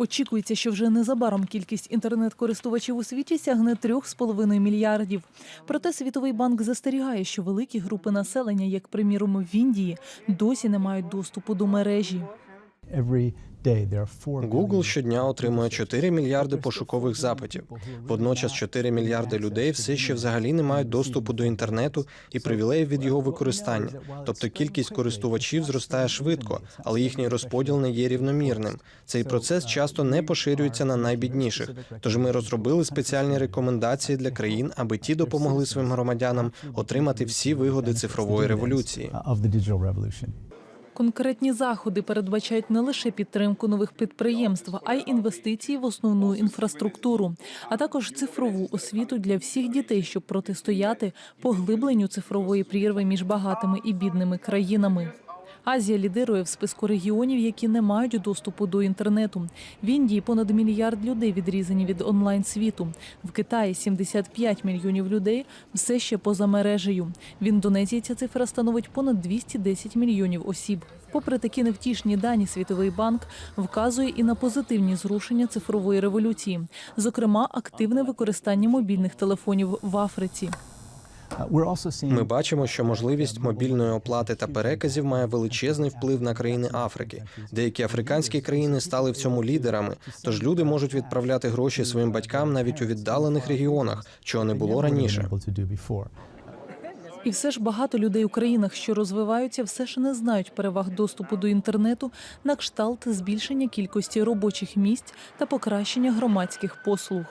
Очікується, що вже незабаром кількість інтернет-користувачів у світі сягне 3,5 мільярдів. Проте Світовий банк застерігає, що великі групи населення, як приміром в Індії, досі не мають доступу до мережі. Google щодня отримує 4 мільярди пошукових запитів. Водночас 4 мільярди людей все ще взагалі не мають доступу до інтернету і привілеїв від його використання. Тобто кількість користувачів зростає швидко, але їхній розподіл не є рівномірним. Цей процес часто не поширюється на найбідніших. Тож ми розробили спеціальні рекомендації для країн, аби ті допомогли своїм громадянам отримати всі вигоди цифрової революції. Конкретні заходи передбачають не лише підтримку нових підприємств, а й інвестиції в основну інфраструктуру, а також цифрову освіту для всіх дітей, щоб протистояти поглибленню цифрової прірви між багатими і бідними країнами. Азія лідирує в списку регіонів, які не мають доступу до інтернету. В Індії понад мільярд людей відрізані від онлайн світу. В Китаї 75 мільйонів людей все ще поза мережею. В Індонезії ця цифра становить понад 210 мільйонів осіб. Попри такі невтішні дані, Світовий банк вказує і на позитивні зрушення цифрової революції, зокрема, активне використання мобільних телефонів в Африці. Ми бачимо, що можливість мобільної оплати та переказів має величезний вплив на країни Африки. Деякі африканські країни стали в цьому лідерами. Тож люди можуть відправляти гроші своїм батькам навіть у віддалених регіонах, чого не було раніше. І все ж багато людей у країнах, що розвиваються, все ж не знають переваг доступу до інтернету на кшталт збільшення кількості робочих місць та покращення громадських послуг.